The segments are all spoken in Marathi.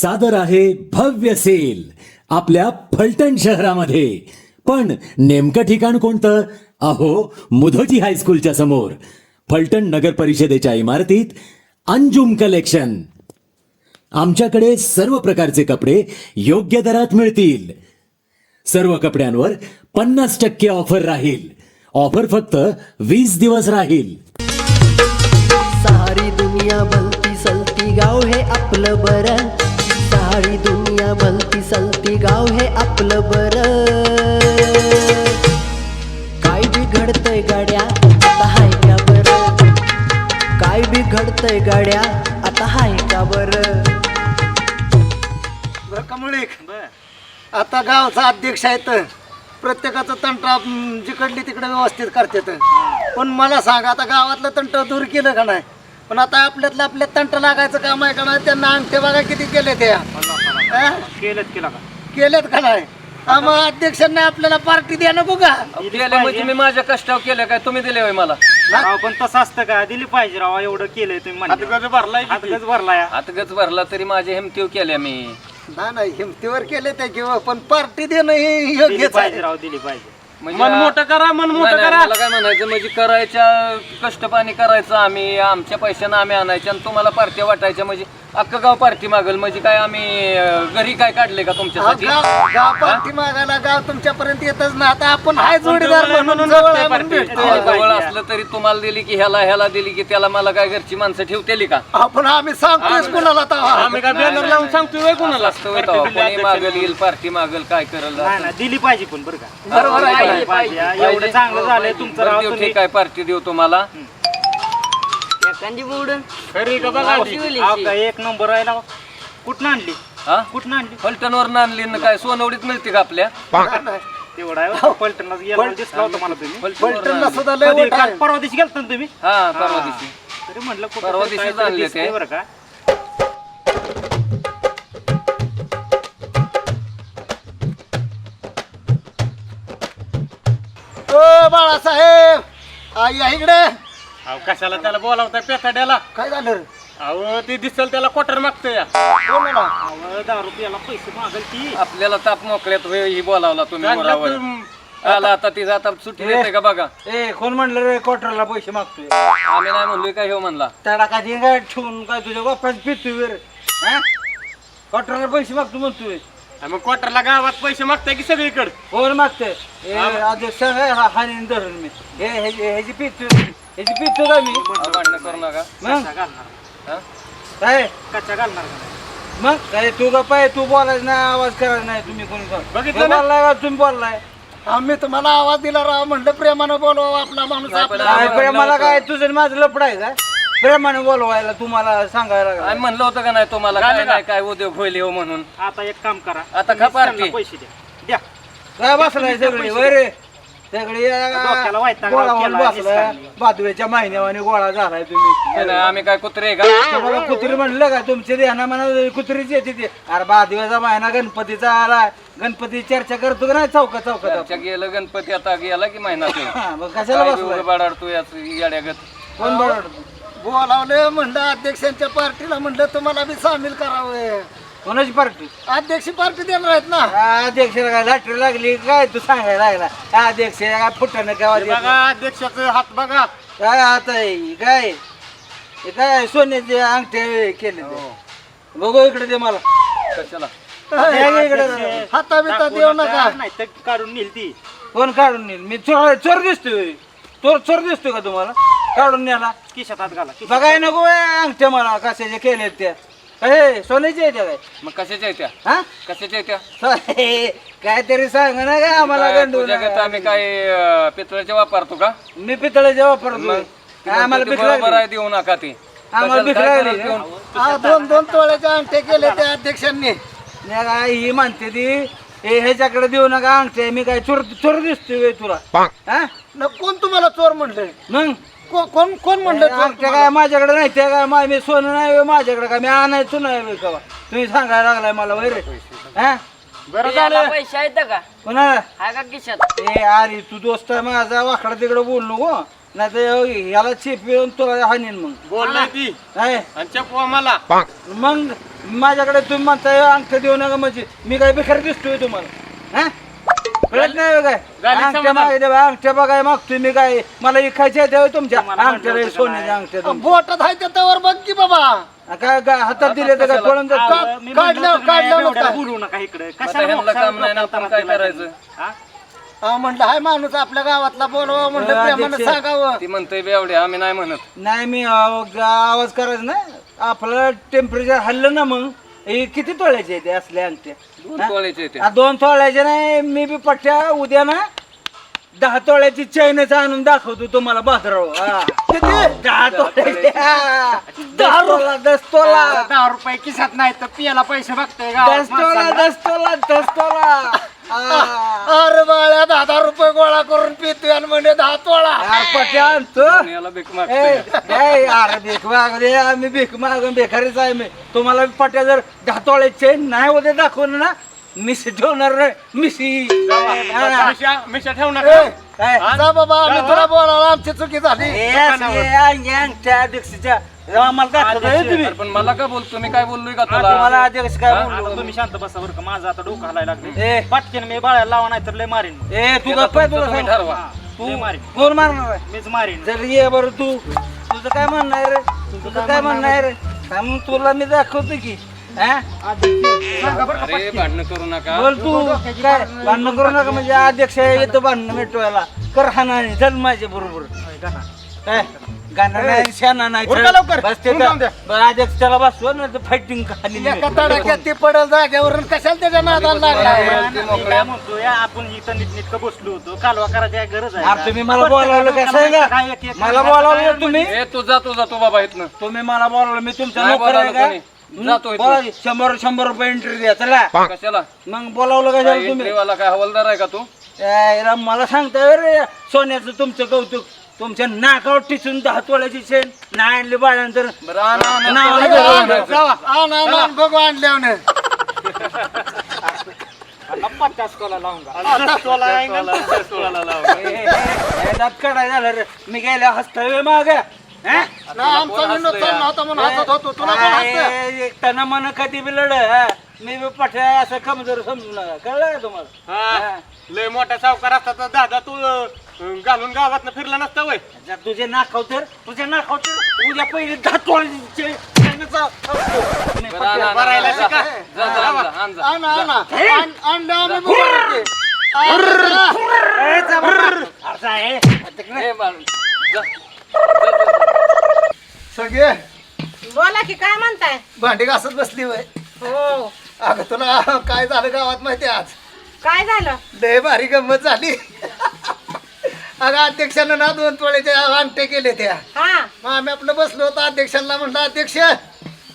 सादर आहे भव्य सेल आपल्या फलटण शहरामध्ये. पण नेमकं ठिकाण कोणतं? अहो मुधोजी हायस्कूलच्या समोर. फलटण नगर परिषदेच्या इमारतीत अंजुम कलेक्शन आमच्याकडे सर्व प्रकारचे कपडे योग्य दरात मिळतील. सर्व कपड्यांवर पन्नास टक्के ऑफर राहील. ऑफर फक्त वीस दिवस राहील. सारी दुनिया भलती सलती गाव हे आपलं बरं सारी दुनिया भलती सलती गाव हे आपलं बरं. काय बिघडतंय गाड्या आता हाय का बरं? काय बिघडतंय गाड्या आता हाय का बरं? बरं कमळीक आता गावचा अध्यक्ष आहेत. प्रत्येकाचं तंट जिकडली तिकडे व्यवस्थित करतात. पण मला सांग आता गावातलं तंट दूर केलं का नाही? पण आता आपल्यातलं आपल्या तंट लागायचं काम आहे का नाही? त्यांना अंगठे बघा किती केले ते केला का केलेत का नाही? हा, मग अध्यक्षांनी आपल्याला पार्टी द्या नको का? केलं म्हणजे मी माझ्या कष्टावर केलं काय? तुम्ही दिले होय मला. राव पण तसं असतं का? दिली पाहिजे राव एवढं केलंय तुम्ही भरलाय हातगज भरलाय. हातगच भरला तरी माझ्या हिमतीव केल्या मी. नाही नाही हिमतीवर केले ते किंवा पण पार्टी देणं हे दिली योग्यच पाहिजे आहे. राव दिली पाहिजे. म्हणजे मन मोठं करा मन मोठं करा. मला काय म्हणायचं म्हणजे करायच्या कष्ट पाणी करायचं आम्ही आमच्या पैशानं आम्ही आणायच्या आणि तुम्हाला पार्ट्या वाटायच्या. म्हणजे अख्खं गाव पार्टी मागल म्हणजे काय आम्ही अं, घरी काय काढले का तुमच्यासाठी? गाव गाव पार्टी मागायला गाव तुमच्यापर्यंत येतच ना आता आपण हाय जोडीदार म्हणून जवळ आहे म्हणून भेटतोय. अहो, जवळ असलं तरी तुम्हाला दिली की ह्याला ह्याला दिली की त्याला मला काय घरची माणसं ठेवतेली का? आपण आम्ही सांगतोय कुणाला तवा. आम्ही काय बॅनर लावून सांगतोय कोणाला? असतं तेव्हा. कोणी मागल येईल पार्टी मागल काय करल नाही ना दिली पाहिजे पण बरं का. बरोबर आहे? पाहिजे. हा, एवढं चांगलं झालंय तुमचं राव तुम्ही. ठीक आहे पार्टी देऊ तुम्हाला. खरी का बघा अहो, काय एक नंबर आहे कुठनं आणली? हा? कुठनं आणली? फलटणवर आणली ना काय सोनवडीत मिळते का आपल्या? तेवढा आहे हो. पलटणलाच गेला दिसला होता मला तुम्ही. फलटणवरनं पलटणला आणली. सुद्धा लय कधी वट काल आहे. परवा दिवशी गेलता ना तुम्ही? हा परवा दिवशी. तरी म्हटलं कुठं परवा तरी दिवशीच काहीतरी दिसतंय ते. बरं का. ओ बाळासाहेब. आ, या इकडे. अहो कशाला त्याला बोलावताय पेकाड्याला काय झालं रे? अहो ते दिसल त्याला क्वार्टर मागतोय. या बोल ना. अहो, दहा रुपयाला पैसे मागल ती. आपल्याला ताप मोकळ्यात ही बोलावला तुम्ही चांगलं मोरावर. तुम- आला आता ती आता सुट्टी देते का बघा? ए कोण म्हणलं रे क्वार्टरला पैसे मागतोय? आम्ही नाही म्हणलोय काय हो म्हणला? त्याला काय काय ठेवून काय तुझ्या बापाच पितोय रे? हा? क्वार्टरला पैसे मागतो म्हणतोय. मग क्वार्टरला गावात पैसे मागताय की सगळीकडे? कोण मागतोय? ए आधी सांग हा हानी धरून मी. हे ह्याची ह्याची पितोय ह्याची पितोय का मी? भांडणं करू नका. मग? हा? काय? कच्चा घालणार का? मग? काय तू का पाय तू बोलायचं नाही आवाज करायचा नाही तुम्ही कोणी बघितलं हे ना? बोललाय का तुम्ही बोललाय? आम्ही तुम्हाला आवाज दिला राव म्हणलं प्रेमानं बोलवा आपला माणूस आपला. काय प्रेमाला. काय? तुझं आणि माझं लपड आहे का? प्रेमाने बोलवायला तुम्हाला सांगायला लागलं. आम्ही म्हणलं होतं का नाही तुम्हाला काय नाही काय उद्योग होईल हो म्हणून. आता एक काम करा. आता खा पार्टी त्यांना पैसे द्या. द्या. काय बसलाय सगळे? वय रे. सगळे डोक्याला वैताग गोळा केला, होऊन बसलाय. निस्काळणी. बादव्याच्या महिन्यावाने गोळा झालाय तुम्ही. काय नाही, आम्ही काय कुत्रे आहे का? तुम्हाला कुत्री म्हणलं का? तुमच्या ध्याना म्हणा कुत्रीच येते ते. अरे बादव्याचा महिना गणपतीचा आला गणपती चर्चा करतो का नाही? चौका चौकात घरच्या गेलं गणपती आता गेला की महिना तो. हा, मग कशाला बसलाय? बडाडतो याच येड्यागत. कोण बरं बोलावलं म्हणलं अध्यक्षांच्या पार्टीला म्हणलं तुम्हाला बी सामील करावं. कोणाची पार्टी? अध्यक्ष पार्टी देणार आहेत ना. अध्यक्षाला काय लॅटरी लागली काय तू सांगायला लागला? काय अध्यक्ष काय फुटानं काय बघा अध्यक्षाचं हात बघा. काय आता हे काय? हे काय सोन्याचे अंगठे केले ते. बघू इकडे दे मला. कशाला? इकडे हाता बिता देऊ नका. नाही तर काढून नेल ती. कोण काढून नेल मी चोर चोर दिसतोय. चोर चोर दिसतोय का तुम्हाला? काढून नेला. किशात हात घाला. बघाय नको ए, अंगठ्या मला कशाचे केले त्या ए सोन्याचे आहे त्या काय? मग कशाच्या येत्या? हा? कशाच्या येत्या? सोने- काहीतरी सांग ना काय आम्हाला काय गंडू आम्ही काय अं, पितळेचे वापरतो का? मी पितळेचे वापरतो. आम्हाला ते बरोबर आहे देऊ नका ते. आम्हाला कशाला काय लागली करायला? देऊन? हा दोन दोन तोळ्याचे अंगठे केले त्या अध्यक्षांनी. नाही काय ही म्हणते ती हे ह्याच्याकडे देऊ नका अंगठे मी काय चोर चोर दिसतोय तुला? हा? न कोण तुम्हाला चोर म्हणले मग? को- कोण कोण म्हणलं अंगठ्या काय माझ्याकडे नाही त्या काय मा- मी सोनं नाही होय माझ्याकडे काय? मी आणायचो नाही होय कवा? तुम्ही सांगायला लागलाय मला वय रे. हा? बरं झालं. पैसे आहेत का? कोणाला हाय का खिशात? ए अरे तू दोस्त आहे माझा वाकडा तिकडे बोल नको नाही तर ह्याला चेप येऊन तुला हानीन मग. ती. नाही आणि चपवा मला. मग माझ्याकडे तुम्ही म्हणताय अंगठ देऊ नका म्हणजे. मी काय बेकार दिसतोय तुम्हाला. हा? कळत नाही हो काय अंगठ्या. मागे अंगठ्या बघाय मागतोय मी काय? मला इकायच्या आहे तुमच्या. अंगठ्या सोन्याच्या? अंगठ्या. बोटात आहे त्याच्यावर बघ की बाबा. काय काय हातात दिले तर काय पळून जात? काढलं- काढलं. बोलू नका इकडे. ह्यांना काम नाही ना आपण काय करायचं? म्हणलं हाय माणूस आपल्या गावातला बोलवा म्हणलं प्रेमानं. सांगावं. ती म्हणतोय बेवडे आम्ही नाही म्हणत. नाही मी अहो, ग- आवाज करायचा ना? आपलं टेम्परेचर हल्लं ना मग. हे किती तोळ्याचे ते असल्या अंगठ्या दोन हा? तोळ्याचे ते. आ, दोन तोळ्याचे नाही मी बी पट्ट्या उद्या ना दहा तोळ्याची चैनच आणून दाखवतो तुम्हाला बाजाराव किती? दहा तोळ्याची हा. दस तोला दस तोला दहा रुपये खिशात नाही तर पियाला पैसे बघताय दस तोला दस तोला दस तोला हा. अरे बाळ्या दहा दहा रुपये गोळा करून पितोय आणि म्हणजे दहा तोळा. यार पट्ट्या आणतो ए, मागतोय. ए, अरे भीक माग रे आम्ही भीक मागून बेकारीच आहे मी. तुम्हाला पट्या जर दहा तोळ्याचे नाही उद्या दाखवलं ना मिशी ठेवणार मिशी हा. मिशा मिशा ठेवू नका. काय? जा बाबा आम्ही तुला बोलावलं आमची चुकी झाली. अध्यक्षच्या पण मला का बोलतो? मी काय बोललोय का तुम्हाला अध्यक्ष काय? बोललो? तुम्ही शांत बसा बरं का. माझं आता डोकं हलायला. लागले पाटकेन मी बाळाला लावा नाही तर लय मारीन. ए तू गप्प आहे तुला. ठरवा. तू मारीन. कोण मारणार आहे? मीच मारीन. जर ये बरं तू. तुझं काय म्हणणं आहे रे? तुझं काय म्हणणं आहे रे? काय तुला मी दाखवतो की? अरे भांडणं करू नका. बोल तू. काय? भांडणं करू नका म्हणजे अध्यक्ष येतो भांडणं मिटवायला. कर हाना चल माझ्या बरोबर. काय? गाणं नाही शाना नाही उरका लवकर, बस ते उरका जाऊन द्या. बरं, अध्यक्ष त्याला बसव ना फायटिंग खाली एका तडाख्यात ती पडल जाग्यावरून कशाला त्याच्या नादाला लागला? आपण इथं नीटनीटकं बसलो होतो? कालवा करायची काय गरज आहे अरे? तुम्ही मला बोलावलं काय सांगा मला तुम्ही? ए तू जा तू जातो बाबा इथनं. तुम्ही मला बोलावलं मी तुमचा नाही नोकर आहे बोलावलं का? कोणी. शंभर शंभर रुपये एंट्री द्या चला. कशाला? मग बोलावलं कशाला तुम्ही? एंट्रीवाला काय हवालदार आहे का तू? मला सांगताय रे सोन्याचं तुमचं कौतुक. तुमच्या नाकावर टिचून दहा तोळ्याची चेन नाही आणली बाळानंतर. बरं. आण, आण, आण, बघू आणल्यावर. ए, ए, ए, दात झालं रे. मी गेल्या हसतोय माग. आमचा विनोद चालला होता म्हणून हसत होतो तुला कोण हसतं? त्यांना मन कधी बी लढ हा. मी बी पठ्या असं कमजोर समजू नका कळलं का तुम्हाला हा. लय मोठा सावकार असता तर दादा तू अं, घालून गावात फिरला नसता वय जर तुझे नाकाव तर तुझे नाकाव तर उद्या पहिले शिका. जा, जा, आण, जा, आण, जा. आण. आणलं आम्ही ते. ए, जा बाबा. आहे. जा. जा, जा, जा. सगळे? बोला की काय म्हणताय? भांडी घासत बसली वय हो. अगं तुला काय झालं गावात माहिती आज? काय झालं? लय भारी गंमत झाली. अगं अध्यक्षानं ना दोन तोळ्याचे अंगठे केले त्या. हा. मग आम्ही आपलं बसलो होतो अध्यक्षांना म्हणलं अध्यक्ष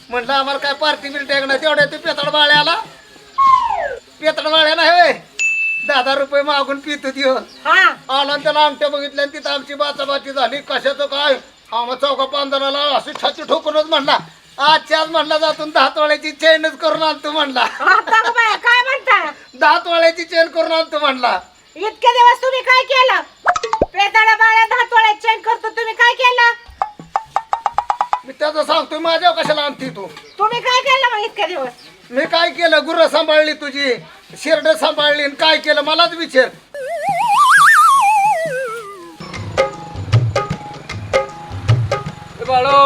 म्हणलं आम्हाला काय पार्टी बिल्टी आहे का नाही? तेवढ्या ते पेताड बाळ्याला पेताड बाळ्या नाही होय. दहा दहा रुपये मागून पित होती हो. हा. आला आणि त्याला आमट्या बघितल्या आणि तिथं आमची बाचाबाची झाली. कशाचं काय? आम्हा चौका पांजराला अशी छाती ठोकूनच म्हणला. आजच्या आज म्हणला जातून दहा तोळ्याची चेनच करून आणतो म्हणला. आता गं बाया, काय म्हणताय दहा तोळ्याची चेन करून आणतो म्हणला. इतके दिवस तुम्ही काय केलं? पेताळा बाळ्या दहा तोळ्यात चेन करतो तुम्ही काय केलं? मी त्याचं सांगतोय माझ्या कशाला आणती तू? तुम्ही काय केलं मग इतके दिवस? मी काय केलं गुरं सांभाळली तुझी शिरड सांभाळली आणि काय केलं मलाच विचार. बाळो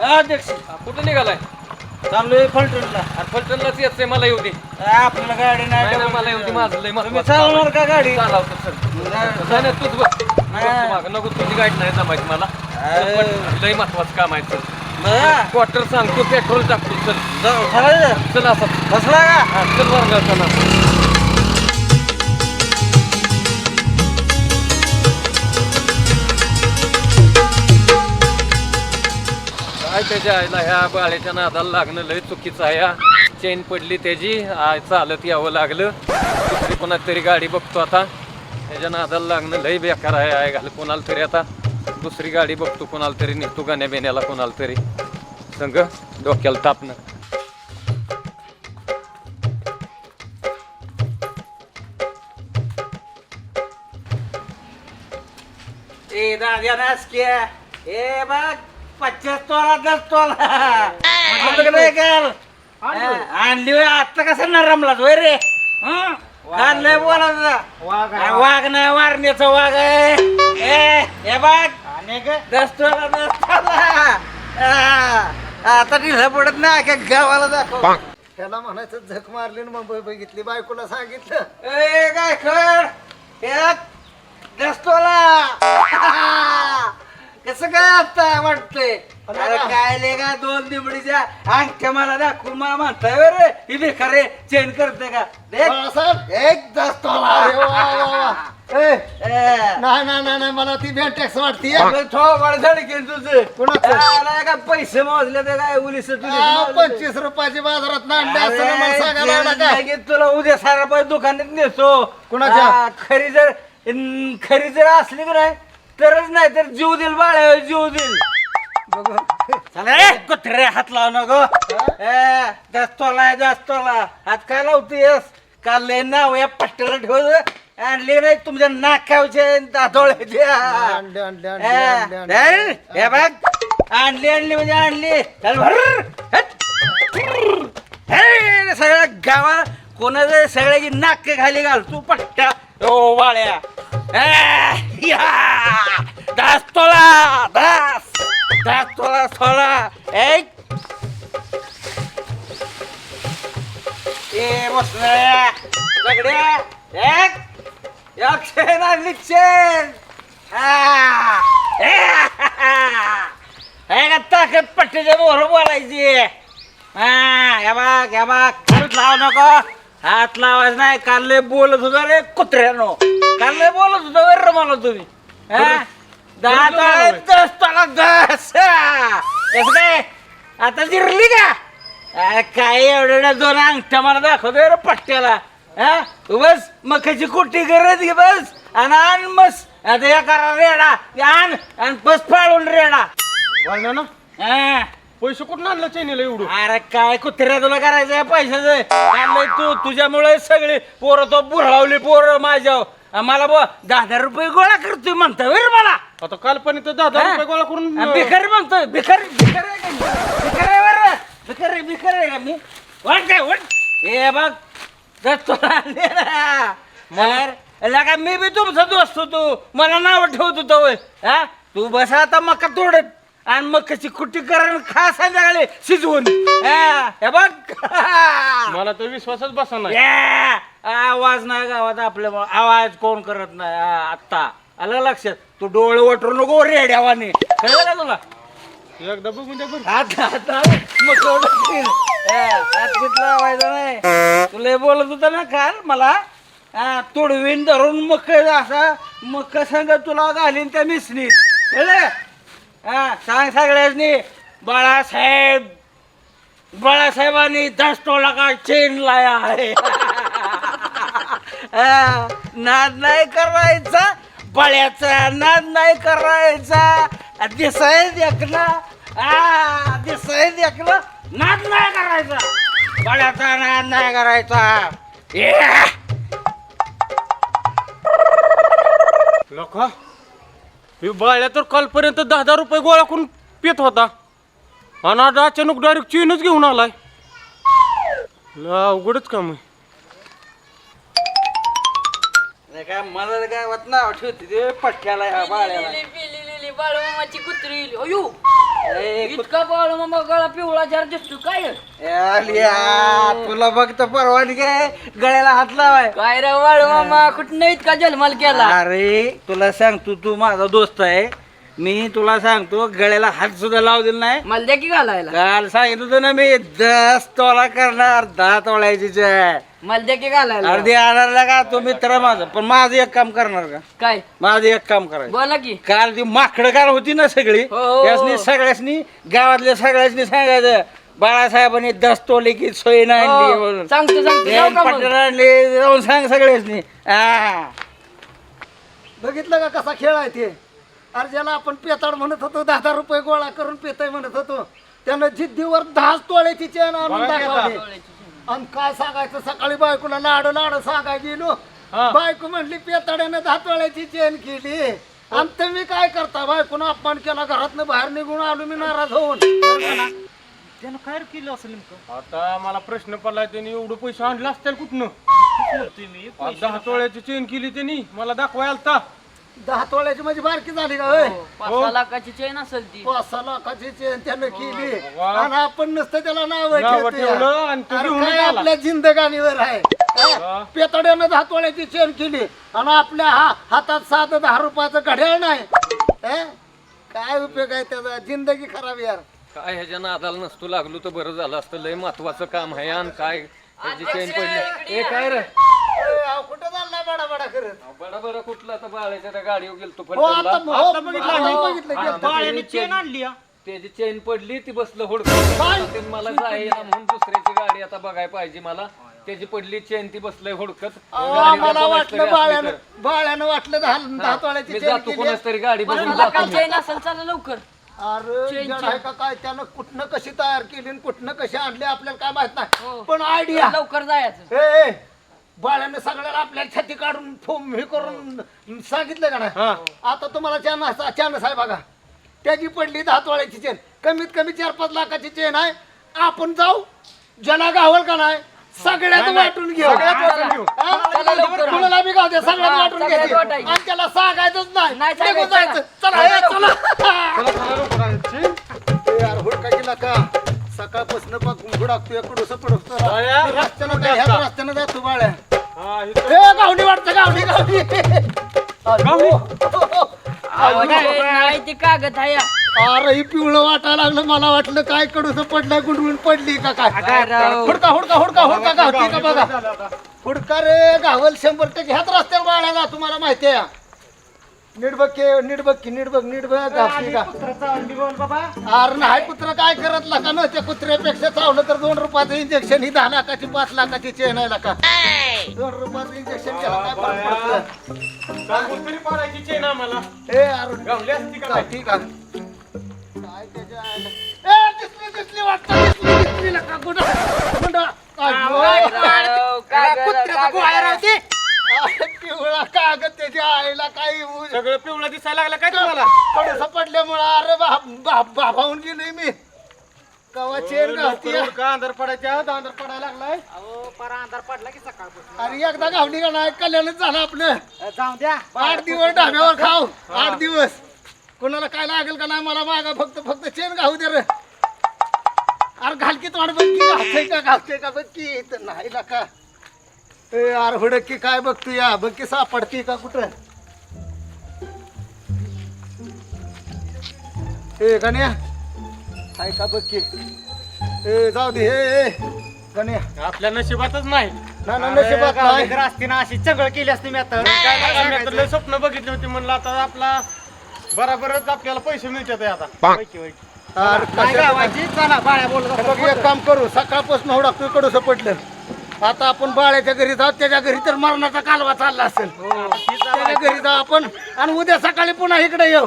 हा, अध्यक्ष कुठं निघालाय? चाललोय फलटणला. अरे फलटणलाच यायचंय मला येऊ दे. आपल्याला गाडी नाही नाही ना, मला येऊ दे माझं लय तुम्ही महत्वाचं चालवणार का गाडी? चालवतो सर नाही. नाही, तूच बघ मागं. नको तुझी गाडी नाही जमायची मला. पण लय महत्वाचं काम आहे सर बरं. क्वार्टर सांगतो पेट्रोल टाकतो चल. जाऊ? चल असं. बसला का? हा, चल वर्गात चला. काय त्याच्या आईला ह्या बाळ्याच्या नादाला लागणं लय चुकीचं आहे. या चेन पडली त्याची आ, चालत यावं लागलं. दुसरी कोणाला तरी गाडी बघतो आता. त्याच्या नादाला लागणं लय बेकार आहे आय घाल कोणाला तरी आता. दुसरी गाडी बघतो कोणाला तरी निघतो गाण्या बिण्याला कोणाला तरी. संग डोक्याला तापणं. ए दाद्या नासक्या ए बघ. पच्चास तोला दस तोला म्हटलं आणली होय, आता कसं नरमला होय रे? हं? लय बोलायचा वाघ नाही वारण्याचा वाघ आहे. ए, हे बघ. दस्तवाला दस्तवाला आ, आता ढिला पडत नाही का गावाला दाखव. त्याला म्हणायचं झक मारली आणि मुंबई बघितली बायकोला सांगितलं. ए काय खर? दस्तवाला कसं काय आता वाटतंय. अरे काय ले का दोन निबडीच्या अंगठ्या मला दाखवून मला म्हणताय बरं. रे ही बेकार चेंज करते का? देख. बाळासाहेब एक अरे वा, वा, वा. ए, ए. नाही नाही नाही नाही, मला ती वाटते. तुझं. कुणाचं? अरे काय पैसे मोजले ते काय उलीस पंचवीस रुपयाची बाजारात नांडे असं मला सांगायला लागला काय? तुला उद्या सारा पैसे दुकानात नेसो कुणाच्या? हा, खरी जर खरी जर असली की नाही तरच नाही तर जीव देईल बाळा जीव देईल. कुत्रे हात लावू नको ए, जास्तोला जास्तोला हात काय लावतेस काल लय नाव या पट्ट्याला ठेवत आणले नाही तुमच्या नाकावचे दातोळ्याचे. हे बघ. आणली आणली म्हणजे आणली. हे, सगळ्या गावा कोणाचं सगळ्याची नाक खाली घाल. तू पट्ट्या. ओ वाळ्या ए, या. दास तोला दास! दास तोला सोला ए बसल्या सगळ्या एक एक चेन चेन हा. हे! का ताकद पट्टीच्या मोहर बोलायची. हा या बघ या बघ हात लावू नको. हात लावायचं नाही. काल लय बोलत होता रे कुत्र्यानो. काल मला तुम्ही? हा? दहा तोळा दस तोळा दस हा. कसं काय? आता जिरली का? काय एवढ्या दोन अंगठ्या मला दाखवतोय रे पट्ट्याला. हा? तू बस मकाची कुट्टी करत घे बस? आणि आण मस. आता या करा रेडा. आण. आणि बस फाळून रेडा. ना? हा. पैसे कुठून आणलं चैनीला एवढं? अरे काय कुत्र्या तुला करायचंय पैशाचं? चाललंय तू तुझ्यामुळे सगळी पोरं तो बुरळावली पोरं माझ्या मला बो दहा हजार रुपये गोळा करतोय म्हणतोय बरं मला. आता कालपर्यंत दहा दहा रुपये गोळा करून भिकारी म्हणतोय भिकारी भिकारी आहे का मी? भिकारी आहे बरं. भिकारी भिकारी आहे का मी? वाट काय वाट. हे बघ जर तुला आणले ना, तर लगा मी बी तुमचा दोस्त होतो? मला नाव ठेवत होतो होय. हा? तू बस आता मका तोडत आणि मग कशी कुट्टी करण खा संध्याकाळी शिजवून. हा, हे बघ. मला तर विश्वासच बसा नाही. या! आवाज नाही गावात आपल्या आवाज कोण करत नाही? आत्ता. आलं लक्षात. तू डोळे वटरू नको रेड्यावाने कळलं का तुला? एकदा बघून द्या बरं. हात हात मग केवढं हात घेतला लावायचा नाही? तुला बोलत होता ना काल मला? हा तोडवीन धरून मक असा. मक संग तुला? घालीन त्या मिसनीत. कळलं? हा सांग सगळ्यांनी. बाळासाहेब. बाळासाहेबांनी दस तोला का? चेन लाया आहे. हा, नाद नाही करायचा बळ्याचा नाद नाही करायचा. दिसाय देखना हा दिसाय देखना नाद नाही करायचा. बळ्याचा नाद नाही करायचा. लोक मी बाळ्या तर कालपर्यंत दहा दहा रुपये गोळा करून पित होता. आणि आज अचानक डायरेक्ट चीनच घेऊन आलाय. अवघडच काम आहे. काय मला तर काय होत ना ठेवते ते बाळ्याला. बाळूमामाची कुत्री अयो! ए, कुत- इतका बाळूमामा गळा पिवळा जार दिसतो काय ए, आलिया, तुला बघत परवानगी काय? गळ्याला हात लावाय. काय रे बाळूमामा कुठं इतका जन्माल केला? अरे तुला सांगतो तू माझा दोस्त आहे. मी तुला सांगतो गळ्याला हात सुद्धा लावू दिला नाही. मला द्या की घालायला. काल सांगितलं होतं ना मी दस तोळा करणार दहा तोळ्याची जय. मला की घालायला अर्धी आणणार का तो मित्र माझा. पण माझं एक काम करणार का? काय? माझं एक काम करायचं. बोला की. काल ती माकडं कार होती ना सगळी हो, हो. त्यासनी सगळ्यासनी गावातल्या सगळ्यासनी सांगायचं बाळासाहेबांनी दस तोले की सोय नाही आणली हो, म्हणून. सांगतो सांगतो. जाऊ का मग? पटकन आणली जाऊन सांग सगळ्यासनी. हा बघितलं का कसा खेळ आहे ते? अरे ज्याला आपण पेताड म्हणत होतो दहा दहा रुपये गोळा करून पेताय म्हणत होतो त्यानं जिद्दीवर दहाच तोळ्याची चेन आणून दाखवली आणि काय सांगायचं? सकाळी बायकोला लाड लाड सांगाय गेलो बायको म्हणली पेताड्यानं दहा तोळ्याची चेन केली. आणि तुम्ही काय करता? बायकोनं अपमान केला घरातनं बाहेर निघून आलो मी नाराज होऊन. त्यानं काय रे केलं असेल नेमकं? आता मला प्रश्न पडलाय त्यांनी एवढं पैसे आणले असतील कुठनं? दहा तोळ्याची चेन केली त्यांनी. मला दाखवाय आलता. दहा तोळ्याची माझी बारकी झाली का होय. पाच सहा लाखाची चेन असेल ती. पाच सहा लाखाची चेन त्यानं केली. वा. आणि आपण नसतं त्याला नाव नावं ठेवलं आणि तो घेऊन आला. आपल्या जिंदगानीवर आहे. वा. पेताड्यानं दहा तोळ्याची चेन केली. आणि आपल्या हा हातात सात दहा रुपयाचं घड्याळ नाही. हे? काय उपयोग आहे त्याचा? जिंदगी खराब यार. काय ह्याच्या नादाला नसतो लागलो तर बरं झालं असतं. लय महत्वाचं काम आहे आणि काय? ह्याची चेन पडली. ए काय रे? ए, अहो, कुठं बडा बडा करत बडा बरं कुठलं आता बाळाच्या त्या गाडीवर गेलतो हो आता फलटणला. हो, बघितलं हो, बघितलं गेलं. बाळ्याने चेन आणली हा. त्याची चेन पडली ती बसलं हुडकत मला जायला म्हणून दुसऱ्याची गाडी आता बघायला पाहिजे मला त्याची पडली चेन ती बसलंय हुडकत अहो, गाडीला मला कोणाच वाटलं असली बाळ्यानं तर. बाळ्यानं वाटलं दहा दहा तोळ्याची मी चेन जातो केली कोणाच तरी गाडी बघून पाच जातो लाखाची मी. चेन असेल चला लवकर अरे चेन, जड चेन. आहे का काय त्यानं कुठनं कशी तयार केली आणि कुठनं कशी आणली आपल्याला काय माहीत हो. नाही पण आयडिया लवकर जायचं ए बाळ्याने सगळ्याला आपल्या छाती काढून फोम हे करून सांगितलं का नाही आता तुम्हाला चानस चानस आहे बघा त्याची पडली दहा तोळ्याची चेन कमीत कमी चार पाच लाखाची चेन आहे आपण जाऊ ज्याला गावल का नाही सगळ्यात वाटून घेऊ हा? कुणाला बी गाव दे सगळ्यात हा, वाटून सगळ्यात घ्यायचे वाटायचे. आणि त्याला सांगायचंच नाही नाही निघून सांगायचं. जायचं चला ए, चला ए, यार हुडका गेला का सकाळपासून बघ हुडाकतोय कडूस पडतो बाळ्या, रस्त्यानं काय ह्याच रस्त्यानं जातो बाळ्या. हा, इथं- गावडी वाटतं गावडी गावडी गावडी? अहो, चेन नाही ती कागद आहे. अरे ही पिवळं वाटायला लागलं मला वाटलं काय कडूस पडलं गुंडवून पडली का काय? राव? हुडका हुडका हुडका हुडका गावती का बघा? हुडका रे गावल शंभर टक्के. ह्याच रस्त्यावर बाळ्या जा तुम्हाला माहिती आहे. नीट बघ के नीट बघ की नीट बघ नीट बघ गावती का अरे नाही कुत्र काय करत लाका ना? त्या कुत्र्यापेक्षा चावलं तर दोन रुपयाचं इंजेक्शन ही दहा लाखाची पाच लाखाची चेन आहे लाका दोन रुपयाचं इंजेक्शन केलं काय फरक पडतं? ए अरे ठीक आहे. काय त्याच्या ए, दिसली दिसली वाटतं दिसली दिसली लाका गुंडा. गुंडा. अय्यो. राव, कागद, कुत्र्याचा कागद. गोळा राहते अरे, पिवळा कागद त्याच्या आईला काही सगळं पिवळं दिसायला लागलं काय तुम्हाला? कडूस पडल्यामुळं अरे बा बा- बाभावून गेलोय मी. कवा चेन गावती का अंधार पडायच्या आत अंधार पडायला लागलाय. अरे एकदा गावली का नाही कल्याणच झालं आपलं. जाऊ द्या. आठ दिवस ढाब्यावर खाऊ. आठ दिवस. कोणाला काय लागेल का नाही मला मागा फक्त फक्त चेन घाऊ दे रे. अरे घाल की तोंड बघ की घालते का घालते का बघ की तर नाही ना का? ए अरे हुडक की काय बघ तू या? बघ की सापडते का कुठं? ए गण्या. हाय का बघ की? ए जाऊ दे. ए गण्या. आपल्या नशिबातच नाही. ना ना नशिबात नाही. असती ना अशी चगळ केली असती मी आता. काय नाही, लय स्वप्न बघितली होती म्हणलं आता आपला बराबरच आपल्याला पैसे मिळतात आता. अरे काय कशा- गावाची? चला बाळ्या बोलत हे बघ एक काम करू. सकाळपासून हुडाकतोय कडूस पडलं. आता आपण बाळ्याच्या घरी जाऊ त्याच्या घरी तर मरणाचा कालवा चालला असेल. त्याच्या घरी जाऊ आपण आणि उद्या सकाळी पुन्हा इकडे येऊ.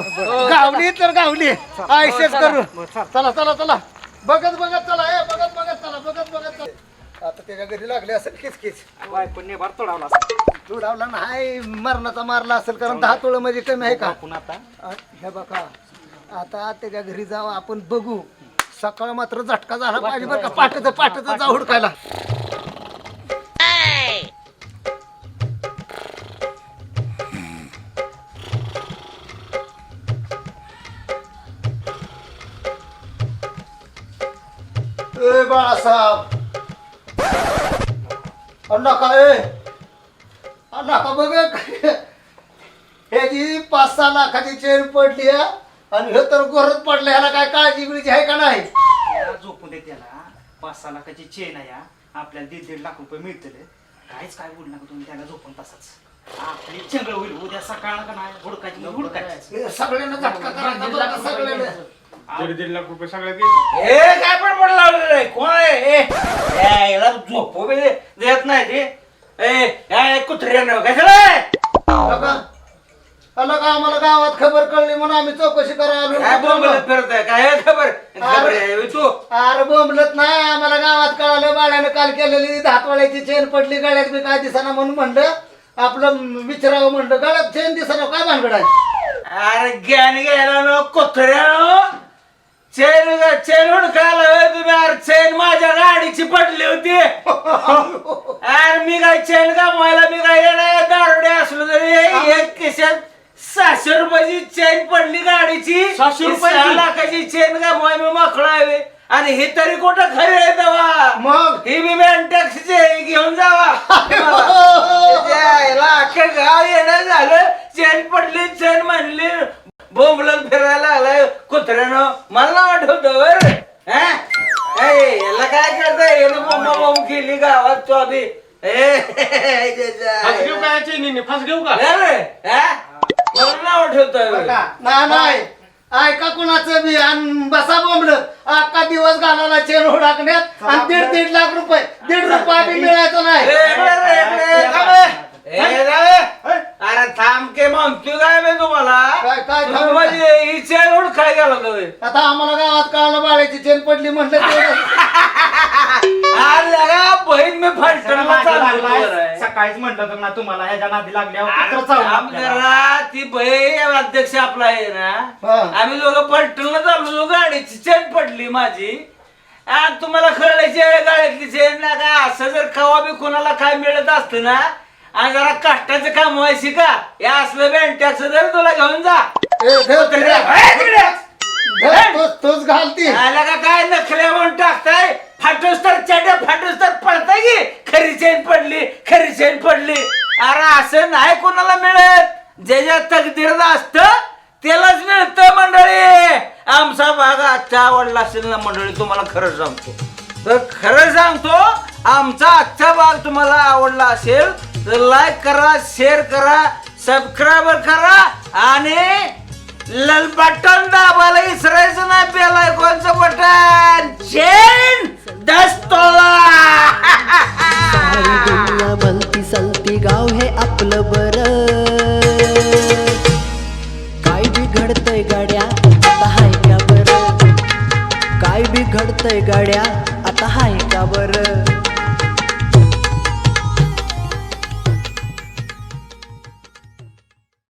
गावली तर गावली. आयुष्यच करू चला. चला. चला बघत बघत चला. ए बघत बघत चला बघत बघत चला. आता त्याच्या घरी लागले असेल किचकिच बायको नेभार तोडावला तुडावला नाही मरणाचा मारला असेल कारण दहा तोळ म्हणजे कमी आहे का? पुन्हा आता. हे बघा. आता त्याच्या घरी जाऊ आपण बघू. सकाळ मात्र झटका झाला पाहिजे बरं का? पाठच पाठच जाऊ हुडकायला ए बाळासाहेब. अण्णा ए अण्णा का बघ. ह्याची पाच सहा लाखाची चेन पडली आहे आणि हे तर गोरत पडलं ह्याला काय काळजी बिळजी आहे का नाही? त्याला झोपून दे त्याला. पाच सहा लाखाची चेन आहे हा. आपल्याला दीड दीड लाख रुपये मिळतील. काहीच काय बोलू नका तुम्ही त्याला झोपून तसाच आपली चंगळ होईल उद्या सकाळ का नाही हुडकायची हुडकायची. हे सगळ्यांना झटका करायचा बरं का सगळ्यांना दीड दीड लाख रुपये सगळ्यात घ्यायचे ए काय पण पड लावलं रे कोण आहे? ए, ए, याला झोपू बी देत नाही ते. ए ए, कुत्र्यानं का आम्हाला गावात खबर कळली म्हणून आम्ही चौकशी काय बोंबलत फिरत आहे काय खबर? खबर आहे तू अरे बोंबलत नाही आम्हाला गावात कळालं बाळ्यानं काल केलेली दातवाड्याची चेन पडली गळ्यात बी काय दिसाना म्हणून म्हणलं आपलं विचारावं म्हणलं गळ्यात चेन दिसाना काय भानगड आहे? अरे ज्ञान घ्यायला न कुत्र्यानं चेन चेन हुडकायला होय तुम्ही अरे चेन माझ्या गाडीची पडली होती. अरे मी काय चेन गमवायला मी काय येणार दारुडे असलो तरी एक खिशात सहाशे रुपयाची चेन पडली गाडीची सहाशे ही रुपयाची? सहा लाखाची चेन गमवाय मी माकडा आहे आणि हे तरी कुठं खरे आहे तेव्हा मग ही बी बँक टॅक्सीचे घेऊन जावा अख्खं गाव येणं झालं चेन पडली चेन म्हणली बोंबलत फिरायला आलाय कुत्र्यानं मला ना आठवतं बर याला काय करताय यानं बोंबा बोंब केली गावात तो आधी फास घेऊ का या चेनीने फास घेऊ का मला नाव ठेवतोय ना नाही ऐका कुणाचं बी. आणि बसा बोंबल. अख्खा दिवस घालायला चेन हुडाकण्यात आणि दीड दीड लाख रुपये. दीड रुपया बी मिळायचं नाही. अरे थांब के म्हणतो काय मी तुम्हाला? काय- काय थांब? म्हणजे ही चेन उड काय गेला तुम्ही आता आम्हाला गावात कळलं बाळाची चेन पडली म्हटलं तेवढं. सकाळीच म्हटलं होतं ना तुम्हाला ह्याच्या नादी लागल्यावर कुत्रं चावलं आपल्याला. ती बहीण अध्यक्ष आपला आहे हा. ना आम्ही दोघं फलटणला चाललो गाडीची चेन पडली माझी. आणि तुम्हाला कळल्याची गाड्यातली चेन ना का? असं जर कवा बी कोणाला काय मिळत असतं ना आणि जरा कष्टाचं काम व्हायची का? हे असलं बँटॅक्स जर तुला घेऊन जा. ए, ठेव तिकडे. धर, तोच- तोच घालती. आला का काय नखल्या म्हणून टाकताय? फाटूस तर चड्या फाटूस तर पडताय की? खरी चेन पडली खरी चेन पडली. अरे असं नाही कोणाला मिळत. ज्याच्या तकदीर असत त्यालाच मिळतं मंडळी. आमचा भाग आजचा आवडला असेल ना मंडळी तुम्हाला खरं सांगतो. तर खरं सांगतो आमचा आजचा भाग तुम्हाला आवडला असेल तर लाईक करा शेअर करा सबस्क्राईब करा आणि लल बटन दाबायला इसरायचं नाही बेल कोणचं बटन चेन दस्तोला सारी दुनिया सलती गाव हे आपलं बर. काय बिघडतंय गाड्या आता हाय का बर? काय बिघडतंय गाड्या आता हाय का बरं?